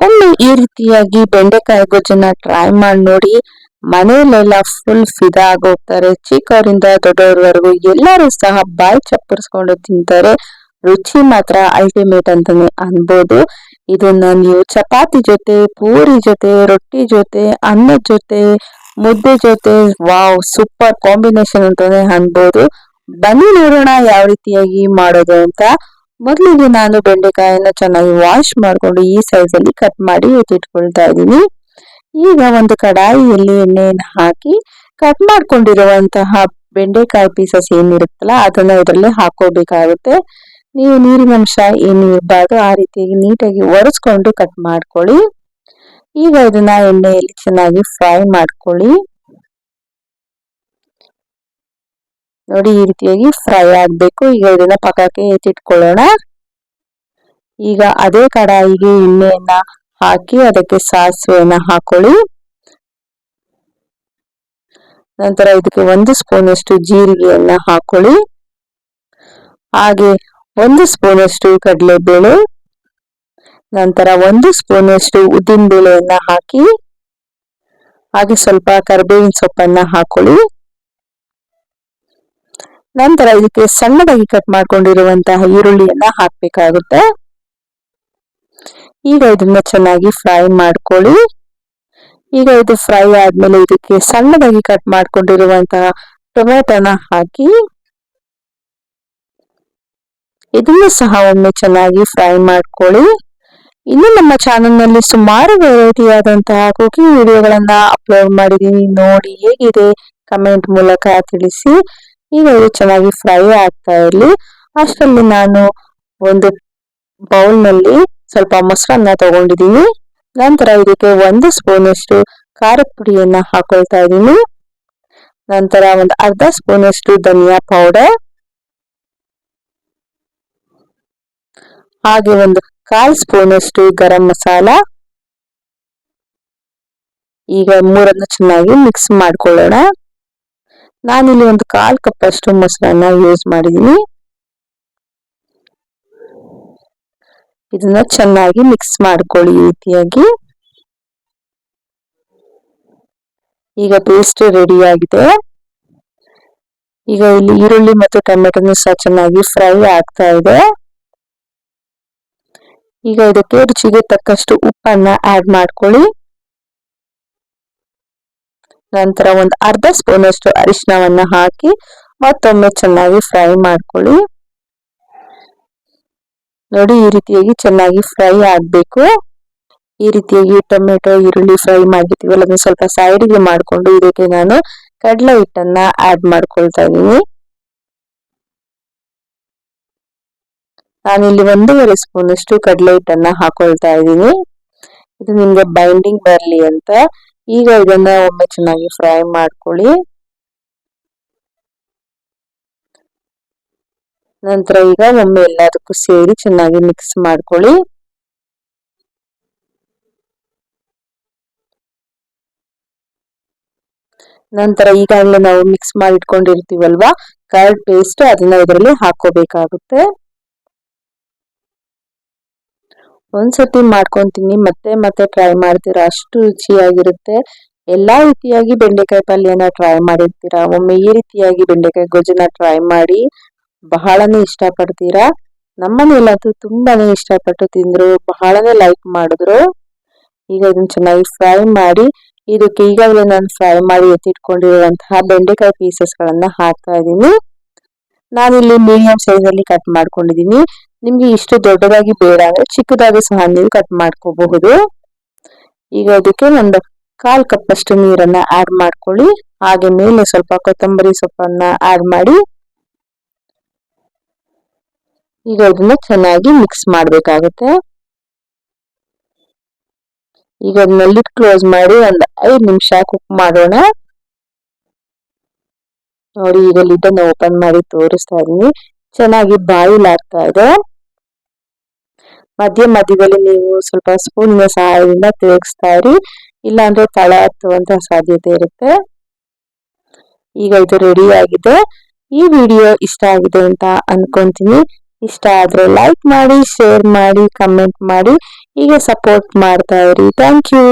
ಒಮ್ಮೆ ಈ ರೀತಿಯಾಗಿ ಬೆಂಡೆಕಾಯಿ ಗೊಜ್ಜನ್ನ ಟ್ರೈ ಮಾಡಿ ನೋಡಿ, ಮನೆಯಲ್ಲೆಲ್ಲ ಫುಲ್ ಫಿದಾ ಆಗೋಗ್ತಾರೆ. ಚಿಕ್ಕವರಿಂದ ದೊಡ್ಡವ್ರವರೆಗೂ ಎಲ್ಲರೂ ಸಹ ಬಾಯಿ ಚಪ್ಪರಿಸ್ಕೊಂಡು ತಿಂತಾರೆ. ರುಚಿ ಮಾತ್ರ ಅಲ್ಟಿಮೇಟ್ ಅಂತಾನೆ ಅನ್ಬೋದು. ಇದನ್ನ ನೀವು ಚಪಾತಿ ಜೊತೆ, ಪೂರಿ ಜೊತೆ, ರೊಟ್ಟಿ ಜೊತೆ ಅನ್ನದ ಜೊತೆ, ಮುದ್ದೆ ಜೊತೆ ವಾವ್ ಸೂಪರ್ ಕಾಂಬಿನೇಷನ್ ಅಂತಾನೆ ಅನ್ಬೋದು. ಬನ್ನಿ ನೋಡೋಣ ಯಾವ ರೀತಿಯಾಗಿ ಮಾಡೋದು ಅಂತ. ಮೊದಲಿಗೆ ನಾನು ಬೆಂಡೆಕಾಯಿನ ಚೆನ್ನಾಗಿ ವಾಶ್ ಮಾಡಿಕೊಂಡು ಈ ಸೈಜ್ ಅಲ್ಲಿ ಕಟ್ ಮಾಡಿ ಎತ್ತಿಟ್ಕೊಳ್ತಾ ಇದ್ದೀನಿ. ಈಗ ಒಂದು ಕಡಾಯಿಯಲ್ಲಿ ಎಣ್ಣೆಯನ್ನು ಹಾಕಿ ಕಟ್ ಮಾಡ್ಕೊಂಡಿರುವಂತಹ ಬೆಂಡೆಕಾಯಿ ಪೀಸಸ್ ಏನಿರುತ್ತಲ್ಲ ಅದನ್ನ ಇದರಲ್ಲಿ ಹಾಕೋಬೇಕಾಗುತ್ತೆ ನೀವು ನೀರಿನ ಅಂಶ ಏನು ಇರಬಾರ್ದು ಆ ರೀತಿಯಾಗಿ ನೀಟಾಗಿ ಒರೆಸ್ಕೊಂಡು ಕಟ್ ಮಾಡ್ಕೊಳ್ಳಿ. ಈಗ ಇದನ್ನ ಎಣ್ಣೆಯಲ್ಲಿ ಚೆನ್ನಾಗಿ ಫ್ರೈ ಮಾಡ್ಕೊಳ್ಳಿ. ನೋಡಿ, ಈ ರೀತಿಯಾಗಿ ಫ್ರೈ ಆಗಬೇಕು. ಈಗ ಇದನ್ನ ಪಕ್ಕಕ್ಕೆ ಎತ್ತಿಟ್ಕೊಳ್ಳೋಣ. ಈಗ ಅದೇ ಕಡಾಯಿಗೆ ಎಣ್ಣೆಯನ್ನ ಹಾಕಿ ಅದಕ್ಕೆ ಸಾಸಿವೆಯನ್ನ ಹಾಕೊಳ್ಳಿ. ನಂತರ ಇದಕ್ಕೆ ಒಂದು ಸ್ಪೂನ್ ಅಷ್ಟು ಜೀರಿಗೆಯನ್ನ ಹಾಕೊಳ್ಳಿ. ಹಾಗೆ ಒಂದು ಸ್ಪೂನ್ ಅಷ್ಟು ಕಡಲೆಬೇಳೆ. ನಂತರ ಒಂದು ಸ್ಪೂನ್ ಅಷ್ಟು ಉದ್ದಿನ ಬೇಳೆಯನ್ನ ಹಾಕಿ, ಹಾಗೆ ಸ್ವಲ್ಪ ಕರಿಬೇವಿನ ಸೊಪ್ಪನ್ನ ಹಾಕೊಳ್ಳಿ. ನಂತರ ಇದಕ್ಕೆ ಸಣ್ಣದಾಗಿ ಕಟ್ ಮಾಡ್ಕೊಂಡಿರುವಂತಹ ಈರುಳ್ಳಿಯನ್ನ ಹಾಕ್ಬೇಕಾಗುತ್ತೆ. ಈಗ ಇದನ್ನ ಚೆನ್ನಾಗಿ ಫ್ರೈ ಮಾಡ್ಕೊಳ್ಳಿ. ಈಗ ಇದು ಫ್ರೈ ಆದ್ಮೇಲೆ ಇದಕ್ಕೆ ಸಣ್ಣದಾಗಿ ಕಟ್ ಮಾಡ್ಕೊಂಡಿರುವಂತಹ ಟೊಮೆಟೊನ ಹಾಕಿ, ಇದನ್ನು ಸಹ ಒಮ್ಮೆ ಚೆನ್ನಾಗಿ ಫ್ರೈ ಮಾಡ್ಕೊಳ್ಳಿ. ಇನ್ನು ನಮ್ಮ ಚಾನೆಲ್ನಲ್ಲಿ ಸುಮಾರು ವೆರೈಟಿ ಆದಂತಹ ಕುಕಿಂಗ್ ವಿಡಿಯೋಗಳನ್ನ ಅಪ್ಲೋಡ್ ಮಾಡಿದೀನಿ. ನೋಡಿ ಹೇಗಿದೆ? ಕಮೆಂಟ್ ಮೂಲಕ ತಿಳಿಸಿ. ಈಗ ಇದು ಚೆನ್ನಾಗಿ ಫ್ರೈ ಆಗ್ತಾ ಇರಲಿ. ಅಷ್ಟರಲ್ಲಿ ನಾನು ಒಂದು ಬೌಲ್ನಲ್ಲಿ ಸ್ವಲ್ಪ ಮೊಸರನ್ನ ತಗೊಂಡಿದ್ದೀನಿ. ನಂತರ ಇದಕ್ಕೆ ಒಂದು ಸ್ಪೂನ್ ಅಷ್ಟು ಖಾರದ ಪುಡಿಯನ್ನ ಹಾಕೊಳ್ತಾ ಇದ್ದೀನಿ. ನಂತರ ಒಂದು ಅರ್ಧ ಸ್ಪೂನ್ ಅಷ್ಟು ಧನಿಯಾ ಪೌಡರ್ ಹಾಗೆ ಒಂದು ಕಾಲ್ ಸ್ಪೂನ್ ಅಷ್ಟು ಗರಂ ಮಸಾಲ. ಈಗ ಮೂರನ್ನು ಚೆನ್ನಾಗಿ ಮಿಕ್ಸ್ ಮಾಡ್ಕೊಳ್ಳೋಣ. ನಾನಿಲ್ಲಿ ಒಂದು ಕಾಲ್ ಕಪ್ ಅಷ್ಟು ಮೊಸರನ್ನ ಯೂಸ್ ಮಾಡಿದ್ದೀನಿ. ಇದನ್ನ ಚೆನ್ನಾಗಿ ಮಿಕ್ಸ್ ಮಾಡ್ಕೊಳ್ಳಿ ಈ ರೀತಿಯಾಗಿ. ಈಗ ಪೇಸ್ಟ್ ರೆಡಿ ಆಗಿದೆ. ಈಗ ಇಲ್ಲಿ ಈರುಳ್ಳಿ ಮತ್ತು ಟೊಮೆಟೊನು ಸಹ ಚೆನ್ನಾಗಿ ಫ್ರೈ ಆಗ್ತಾ ಇದೆ. ಈಗ ಇದಕ್ಕೆ ರುಚಿಗೆ ತಕ್ಕಷ್ಟು ಉಪ್ಪನ್ನ ಆಡ್ ಮಾಡ್ಕೊಳ್ಳಿ. ನಂತರ ಒಂದು ಅರ್ಧ ಸ್ಪೂನ್ ಅಷ್ಟು ಅರಿಶಿನವನ್ನ ಹಾಕಿ ಮತ್ತೊಮ್ಮೆ ಚೆನ್ನಾಗಿ ಫ್ರೈ ಮಾಡ್ಕೊಳ್ಳಿ. ನೋಡಿ, ಈ ರೀತಿಯಾಗಿ ಚೆನ್ನಾಗಿ ಫ್ರೈ ಆಗಬೇಕು. ಈ ರೀತಿಯಾಗಿ ಟೊಮೆಟೊ, ಈರುಳ್ಳಿ ಫ್ರೈ ಮಾಡಿರ್ತೀವಲ್ಲ ಅದನ್ನ ಸ್ವಲ್ಪ ಸೈಡ್ಗೆ ಮಾಡಿಕೊಂಡು ಇದಕ್ಕೆ ನಾನು ಕಡಲೆ ಹಿಟ್ಟನ್ನ ಆಡ್ ಮಾಡ್ಕೊಳ್ತಾ ಇದ್ದೀನಿ. ನಾನಿಲ್ಲಿ ಒಂದೂವರೆ ಸ್ಪೂನ್ ಅಷ್ಟು ಕಡಲೆ ಹಿಟ್ಟನ್ನ ಹಾಕೊಳ್ತಾ ಇದ್ದೀನಿ. ಇದು ನಿಮ್ಗೆ ಬೈಂಡಿಂಗ್ ಬರಲಿ ಅಂತ. ಈಗ ಇದನ್ನ ಒಮ್ಮೆ ಚೆನ್ನಾಗಿ ಫ್ರೈ ಮಾಡ್ಕೊಳ್ಳಿ. ನಂತರ ಈಗ ಒಮ್ಮೆ ಎಲ್ಲದಕ್ಕೂ ಸೇರಿ ಚೆನ್ನಾಗಿ ಮಿಕ್ಸ್ ಮಾಡ್ಕೊಳ್ಳಿ. ನಂತರ ಈಗಾಗಲೇ ನಾವು ಮಿಕ್ಸ್ ಮಾಡಿ ಇಟ್ಕೊಂಡಿರ್ತೀವಲ್ವಾ ಕರ್ಡ್ ಪೇಸ್ಟ್ ಅದನ್ನ ಇದರಲ್ಲಿ ಹಾಕೋಬೇಕಾಗುತ್ತೆ ಒಂದ್ಸತಿ ಮಾಡ್ಕೊಂತೀನಿ, ಮತ್ತೆ ಮತ್ತೆ ಟ್ರೈ ಮಾಡ್ತೀರಾ? ಅಷ್ಟು ರುಚಿಯಾಗಿರುತ್ತೆ. ಎಲ್ಲಾ ರೀತಿಯಾಗಿ ಬೆಂಡೆಕಾಯಿ ಪಲ್ಯನ ಟ್ರೈ ಮಾಡಿರ್ತೀರಾ? ಒಮ್ಮೆ ಈ ರೀತಿಯಾಗಿ ಬೆಂಡೆಕಾಯಿ ಗೊಜ್ಜನ್ನ ಟ್ರೈ ಮಾಡಿ ಬಹಳನೇ ಇಷ್ಟಪಡ್ತೀರಾ? ನಮ್ಮನೆಯಲ್ಲಂತೂ ತುಂಬಾನೇ ಇಷ್ಟಪಟ್ಟು ತಿಂದ್ರು, ಬಹಳನೇ ಲೈಕ್ ಮಾಡಿದ್ರು. ಈಗ ಇದನ್ನ ಚೆನ್ನಾಗಿ ಫ್ರೈ ಮಾಡಿ, ಇದಕ್ಕೆ ಈಗಾಗಲೇ ನಾನು ಫ್ರೈ ಮಾಡಿ ಎತ್ತಿಟ್ಕೊಂಡಿರುವಂತಹ ಬೆಂಡೆಕಾಯಿ ಪೀಸಸ್ ಗಳನ್ನ ಹಾಕ್ತಾ ಇದ್ದೀನಿ. ನಾನಿಲ್ಲಿ ಮೀಡಿಯಂ ಸೈಜ್ ಅಲ್ಲಿ ಕಟ್ ಮಾಡ್ಕೊಂಡಿದ್ದೀನಿ. ನಿಮ್ಗೆ ಇಷ್ಟು ದೊಡ್ಡದಾಗಿ ಬೇಡ ಅಂದ್ರೆ ಚಿಕ್ಕದಾಗಿ ಸಹ ನೀವು ಕಟ್ ಮಾಡ್ಕೋಬಹುದು. ಈಗ ಅದಕ್ಕೆ ಒಂದು ಕಾಲ್ ಕಪ್ ಅಷ್ಟು ನೀರನ್ನ ಆಡ್ ಮಾಡ್ಕೊಳ್ಳಿ. ಹಾಗೆ ಮೇಲೆ ಸ್ವಲ್ಪ ಕೊತ್ತಂಬರಿ ಸೊಪ್ಪನ್ನ ಆಡ್ ಮಾಡಿ. ಈಗ ಇದನ್ನ ಚೆನ್ನಾಗಿ ಮಿಕ್ಸ್ ಮಾಡ್ಬೇಕಾಗುತ್ತೆ. ಈಗ ಅದನ್ನ ಲಿಡ್ ಕ್ಲೋಸ್ ಮಾಡಿ ಒಂದು ಐದು ನಿಮಿಷ ಕುಕ್ ಮಾಡೋಣ. ನೋಡಿ, ಈಗ ಲಿಡ್ ಓಪನ್ ಮಾಡಿ ತೋರಿಸ್ತಾ ಇದೀನಿ ಚೆನ್ನಾಗಿ ಬಾಯಿಲ್ ಆಗ್ತಾ ಇದೆ. ಮಧ್ಯ ಮಧ್ಯದಲ್ಲಿ ನೀವು ಸ್ವಲ್ಪ ಸ್ಪೂನಿನ ಸಹಾಯದಿಂದ ತಿರುಗಿಸ್ತಾ ಇರಿ. ಇಲ್ಲಾಂದ್ರೆ ತಳ ಹತ್ತುವಂತ ಸಾಧ್ಯತೆ ಇರುತ್ತೆ. ಈಗ ಇದು ರೆಡಿ ಆಗಿದೆ. ಈ ವಿಡಿಯೋ ಇಷ್ಟ ಆಗಿದೆ ಅಂತ ಅನ್ಕೊಂತೀನಿ. ಇಷ್ಟ ಆದ್ರೆ ಲೈಕ್ ಮಾಡಿ ಶೇರ್ ಮಾಡಿ ಕಮೆಂಟ್ ಮಾಡಿ. ಹೀಗೆ ಸಪೋರ್ಟ್ ಮಾಡ್ತಾ ಇರಿ. Thank you